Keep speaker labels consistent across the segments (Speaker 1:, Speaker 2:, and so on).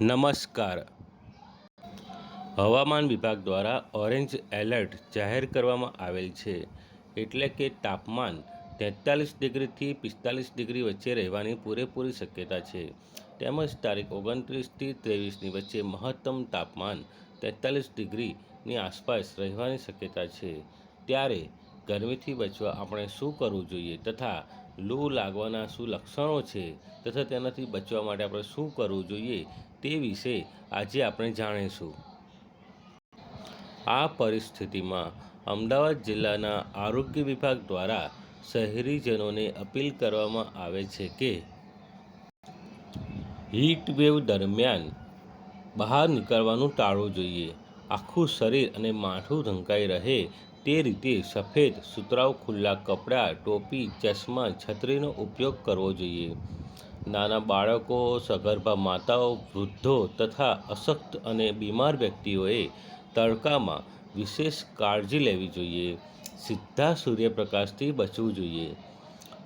Speaker 1: નમસ્કાર. હવામાન વિભાગ દ્વારા ઓરેન્જ એલર્ટ જાહેર કરવામાં આવેલ છે, એટલે કે તાપમાન તેતાલીસ ડિગ્રીથી પિસ્તાલીસ ડિગ્રી વચ્ચે રહેવાની પૂરેપૂરી શક્યતા છે. તેમજ તારીખ ઓગણત્રીસથી ત્રેવીસની વચ્ચે મહત્તમ તાપમાન તેતાલીસ ડિગ્રીની આસપાસ રહેવાની શક્યતા છે. ત્યારે ગરમીથી બચવા આપણે શું કરવું જોઈએ તથા લૂ લાગવાના શું લક્ષણો છે તથા તેનાથી બચવા માટે આપણે શું કરવું જોઈએ તે વિશે આજે આપણે જાણીશું. આ પરિસ્થિતિમાં અમદાવાદ જિલ્લાના આરોગ્ય વિભાગ દ્વારા શહેરીજનોને અપીલ કરવામાં આવે છે કે હીટ વેવ દરમિયાન બહાર નીકળવાનું ટાળવું જોઈએ. આખું શરીર અને માથું ઢંકાઈ રહે તે રીતે સફેદ, સુતરાઉ ખુલ્લા કપડાં, ટોપી, ચશ્મા, છત્રીનો ઉપયોગ કરવો જોઈએ. નાના બાળકો, સગર્ભા માતાઓ, વૃદ્ધો તથા અશક્ત અને બીમાર વ્યક્તિઓએ તડકામાં વિશેષ કાળજી લેવી જોઈએ. સીધા સૂર્યપ્રકાશથી બચવું જોઈએ.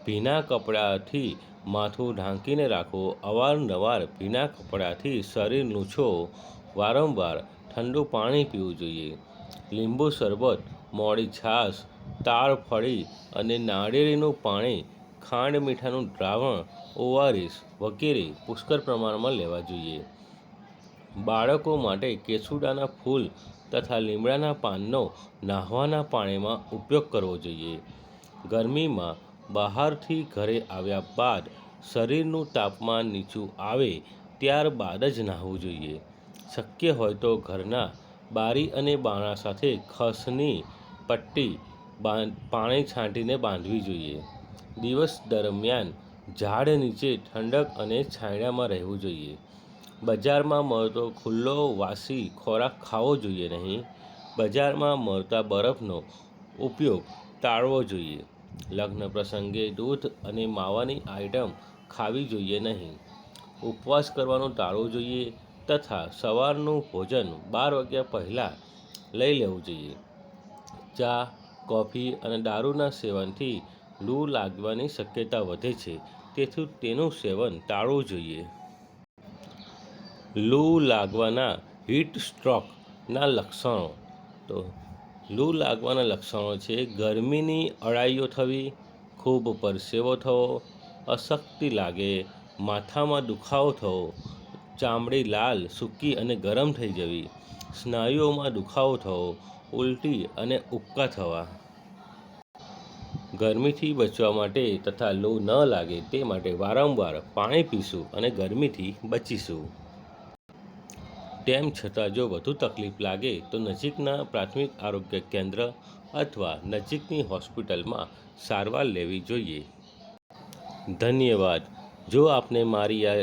Speaker 1: ભીના કપડાથી માથું ઢાંકીને રાખો. અવારનવાર ભીના કપડાથી શરીર લૂછો વારંવાર ઠંડુ પાણી પીવું જોઈએ. લીંબુ શરબત, મોડી છાશ, તાળ ફળી અને નાળિયેરીનું પાણી, ખાંડ મીઠાનું દ્રાવણ ઓઆરએસ વગેરે પુષ્કળ પ્રમાણમાં લેવા જોઈએ. બાળકો માટે કેસુડાના ફૂલ તથા લીમડાના પાનનો નાહવાના પાણીમાં ઉપયોગ કરવો જોઈએ. ગરમીમાં બહારથી ઘરે આવ્યા બાદ શરીરનું તાપમાન નીચું આવે ત્યારબાદ જ નાહવું જોઈએ. શક્ય હોય તો ઘરના બારી અને બાણા સાથે ખસની પટ્ટી પાણી છાંટીને બાંધવી જોઈએ. દિવસ દરમિયાન ઝાડ નીચે ઠંડક અને છાંયડામાં રહેવું જોઈએ. બજારમાં મળતો ખુલ્લો વાસી ખોરાક ખાવો જોઈએ નહીં. બજારમાં મળતા બરફનો ઉપયોગ ટાળવો જોઈએ. લગ્ન પ્રસંગે દૂધ અને માવાની આઇટમ ખાવી જોઈએ નહીં. ઉપવાસ કરવાનું ટાળવું જોઈએ. તથા સવારનું ભોજન બાર વાગ્યા પહેલાં લઈ લેવું જોઈએ. ચા, કોફી અને દારૂના સેવનથી લૂ લાગવાની શક્યતા વધે છે, તેથી તેનું સેવન ટાળવું જોઈએ. લૂ લાગવાના હીટ સ્ટ્રોકના લક્ષણો. તો લૂ લાગવાના લક્ષણો છે, ગરમીની અળાઈઓ થવી, ખૂબ પરસેવો થવો, અશક્તિ લાગે, માથામાં દુખાવો થવો ચામડી લાલ, સૂકી અને ગરમ થઈ જવી. સ્નાયુઓમાં દુખાવો થવો, ઉલટી અને ઉબકા થવા. ગરમીથી બચવા માટે તથા લૂ ન લાગે તે માટે વારંવાર પાણી પીશું અને ગરમીથી બચીશું. તેમ છતાં જો વધુ તકલીફ લાગે તો નજીકના પ્રાથમિક આરોગ્ય કેન્દ્ર અથવા નજીકની હોસ્પિટલમાં સારવાર લેવી જોઈએ. ધન્યવાદ. જો આપને મારી આ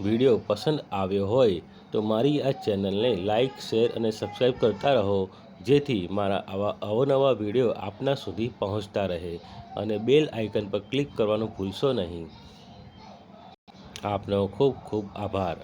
Speaker 1: વીડિયો પસંદ આવ્યો હોય તો મારી આ ચેનલને લાઇક, શેર અને સબસ્ક્રાઈબ કરતા રહો, જેથી મારા આવા અવનવા વીડિયો આપના સુધી પહોંચતા રહે અને બેલ આઇકન પર ક્લિક કરવાનું ભૂલશો નહીં. આપનો ખૂબ ખૂબ આભાર.